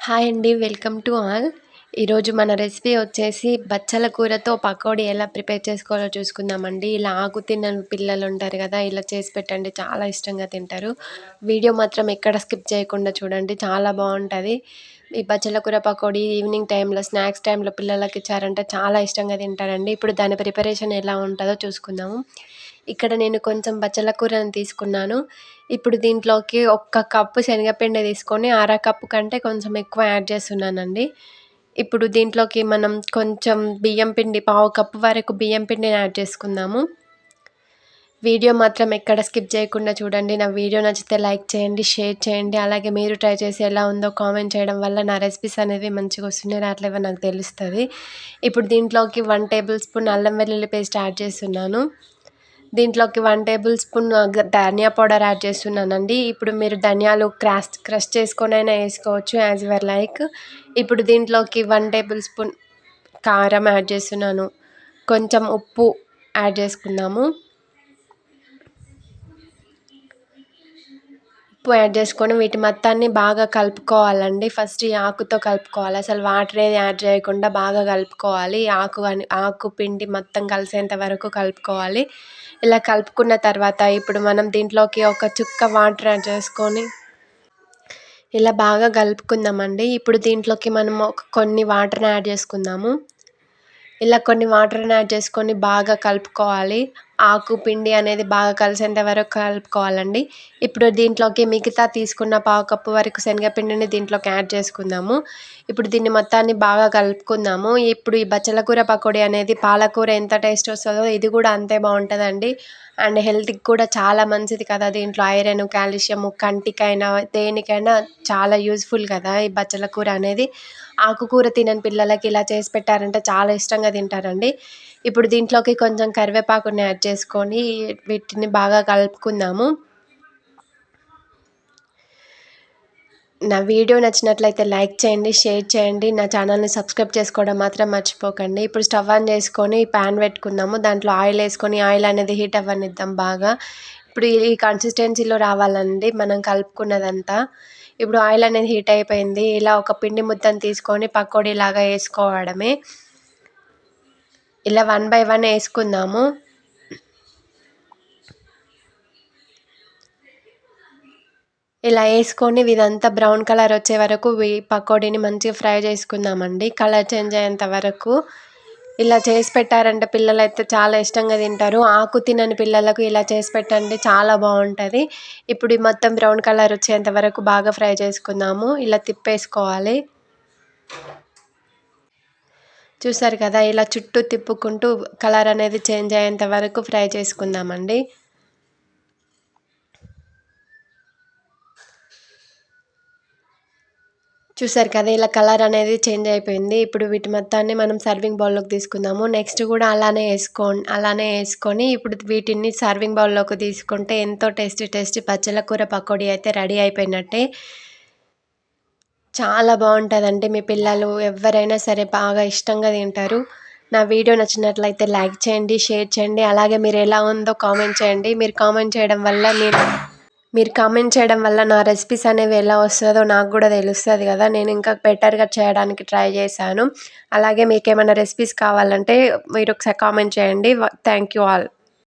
Hi అండి welcome to all. ఈరోజు మన రెసిపీ వచ్చేసి బచ్చల కూరతో పకోడీ ఎలా ప్రిపేర్ చేసుకోవాలో చూసుకుందామండి. ఇలా ఆకు తిన్న పిల్లలు ఉంటారు కదా ఇలా చేసి పెట్టండి. చాలా ఇష్టంగా తింటారు. వీడియో మాత్రం ఎక్కడ స్కిప్ చేయకుండా చూడండి. చాలా బాగుంటుంది. ఈ బచ్చల కూర పకోడీ ఈవినింగ్ టైంలో స్నాక్స్ టైంలో పిల్లలకి ఇచ్చారంటే చాలా ఇష్టంగా తింటారండి. ఇప్పుడు దాని ప్రిపరేషన్ ఎలా ఉంటుందో చూసుకుందాము. ఇక్కడ నేను కొంచెం బచ్చల కూరని తీసుకున్నాను. ఇప్పుడు దీంట్లోకి ఒక్క కప్పు శనగపిండి తీసుకొని అర కప్పు కంటే కొంచెం ఎక్కువ యాడ్ చేస్తున్నానండి. ఇప్పుడు దీంట్లోకి మనం కొంచెం బియ్యం పిండి పావు కప్పు వరకు బియ్యం పిండిని యాడ్ చేసుకుందాము. వీడియో మాత్రం ఎక్కడ స్కిప్ చేయకుండా చూడండి. నా వీడియో నచ్చితే లైక్ చేయండి షేర్ చేయండి. అలాగే మీరు ట్రై చేసి ఎలా ఉందో కామెంట్ చేయడం వల్ల నా రెసిపీస్ అనేవి మంచిగా వస్తున్నాయి రావట్లేవో నాకు తెలుస్తుంది. ఇప్పుడు దీంట్లోకి వన్ టేబుల్ స్పూన్ అల్లం వెల్లుల్లి పేస్ట్ యాడ్ చేస్తున్నాను. దీంట్లోకి వన్ టేబుల్ స్పూన్ ధనియా పౌడర్ యాడ్ చేస్తున్నానండి. ఇప్పుడు మీరు ధనియాలు క్రాష్ క్రష్ చేసుకొనైనా వేసుకోవచ్చు యాజ్ యువర్ లైక్ ఇప్పుడు దీంట్లోకి వన్ టేబుల్ స్పూన్ కారం యాడ్ చేస్తున్నాను. కొంచెం ఉప్పు యాడ్ చేసుకున్నాము ఉప్పు యాడ్ చేసుకొని వీటి మొత్తాన్ని బాగా కలుపుకోవాలండి. ఫస్ట్ ఈ ఆకుతో కలుపుకోవాలి. అసలు వాటర్ ఏది యాడ్ చేయకుండా బాగా కలుపుకోవాలి. ఆకు అని ఆకు పిండి మొత్తం కలిసేంత వరకు కలుపుకోవాలి. ఇలా కలుపుకున్న తర్వాత ఇప్పుడు మనం దీంట్లోకి ఒక చుక్క వాటర్ యాడ్ చేసుకొని ఇలా బాగా కలుపుకుందామండి. ఇప్పుడు దీంట్లోకి మనం ఒక కొన్ని వాటర్ని యాడ్ చేసుకుందాము. ఇలా కొన్ని వాటర్ని యాడ్ చేసుకొని బాగా కలుపుకోవాలి. ఆకు పిండి అనేది బాగా కలిసేంత వరకు కలుపుకోవాలండి. ఇప్పుడు దీంట్లోకి మిగతా తీసుకున్న పావు కప్పు వరకు శనగపిండిని దీంట్లోకి యాడ్ చేసుకుందాము. ఇప్పుడు దీన్ని మొత్తాన్ని బాగా కలుపుకుందాము. ఇప్పుడు ఈ బచ్చల కూర పకోడీ అనేది పాలకూర ఎంత టేస్ట్ వస్తుందో ఇది కూడా అంతే బాగుంటుందండి. అండ్ హెల్త్కి కూడా చాలా మంచిది కదా దీంట్లో ఐరన్ కాల్షియం కంటికైనా దేనికైనా చాలా యూజ్ఫుల్ కదా ఈ బచ్చల కూర అనేది. ఆకుకూర తినని పిల్లలకి ఇలా చేసి పెట్టారంటే చాలా ఇష్టంగా తింటారండి. ఇప్పుడు దీంట్లోకి కొంచెం కరివేపాకుని యాడ్ చేసుకొని వీటిని బాగా కలుపుకుందాము. నా వీడియో నచ్చినట్లయితే లైక్ చేయండి షేర్ చేయండి. నా ఛానల్ని సబ్స్క్రైబ్ చేసుకోవడం మాత్రం మర్చిపోకండి. ఇప్పుడు స్టవ్ ఆన్ చేసుకొని ప్యాన్ పెట్టుకుందాము. దాంట్లో ఆయిల్ వేసుకొని ఆయిల్ అనేది హీట్ అవ్వనిద్దాం బాగా. ఇప్పుడు ఈ కన్సిస్టెన్సీలో రావాలండి. మనం కలుపుకున్నదంతా. ఇప్పుడు ఆయిల్ అనేది హీట్ అయిపోయింది. ఇలా ఒక పిండి ముద్దను తీసుకొని పకోడీలాగా వేసుకోవడమే. ఇలా వన్ బై వన్ వేసుకుందాము. ఇలా వేసుకొని ఇదంతా బ్రౌన్ కలర్ వచ్చే వరకు పకోడీని మంచిగా ఫ్రై చేసుకుందామండి. కలర్ చేంజ్ అయ్యేంత వరకు ఇలా చేసి పెట్టారంటే పిల్లలు అయితే చాలా ఇష్టంగా తింటారు. ఆకు తినని పిల్లలకు ఇలా చేసి పెట్టండి చాలా బాగుంటుంది. ఇప్పుడు మొత్తం బ్రౌన్ కలర్ వచ్చేంత వరకు బాగా ఫ్రై చేసుకుందాము. ఇలా తిప్పేసుకోవాలి. చూసారు కదా ఇలా చుట్టూ తిప్పుకుంటూ కలర్ అనేది చేంజ్ అయ్యేంత వరకు ఫ్రై చేసుకుందామండి. చూసారు కదా ఇలా కలర్ అనేది చేంజ్ అయిపోయింది. ఇప్పుడు వీటి మొత్తాన్ని మనం సర్వింగ్ బౌల్లోకి తీసుకుందాము. నెక్స్ట్ కూడా అలానే వేసుకో అలానే వేసుకొని ఇప్పుడు వీటిని సర్వింగ్ బౌల్లోకి తీసుకుంటే ఎంతో టేస్టీ టేస్టీ పచ్చల కూర పకోడీ అయితే రెడీ అయిపోయినట్టే. చాలా బాగుంటుందండి. మీ పిల్లలు ఎవరైనా సరే బాగా ఇష్టంగా తింటారు. నా వీడియో నచ్చినట్లయితే లైక్ చేయండి షేర్ చేయండి. అలాగే మీరు ఎలా ఉందో కామెంట్ చేయండి. మీరు కామెంట్ చేయడం వల్ల నేను మీరు కామెంట్ చేయడం వల్ల నా రెసిపీస్ అనేవి ఎలా వస్తుందో నాకు కూడా తెలుస్తుంది కదా. నేను ఇంకా బెటర్గా చేయడానికి ట్రై చేశాను. అలాగే మీకు ఏమైనా రెసిపీస్ కావాలంటే మీరు ఒకసారి కామెంట్ చేయండి. Thank you all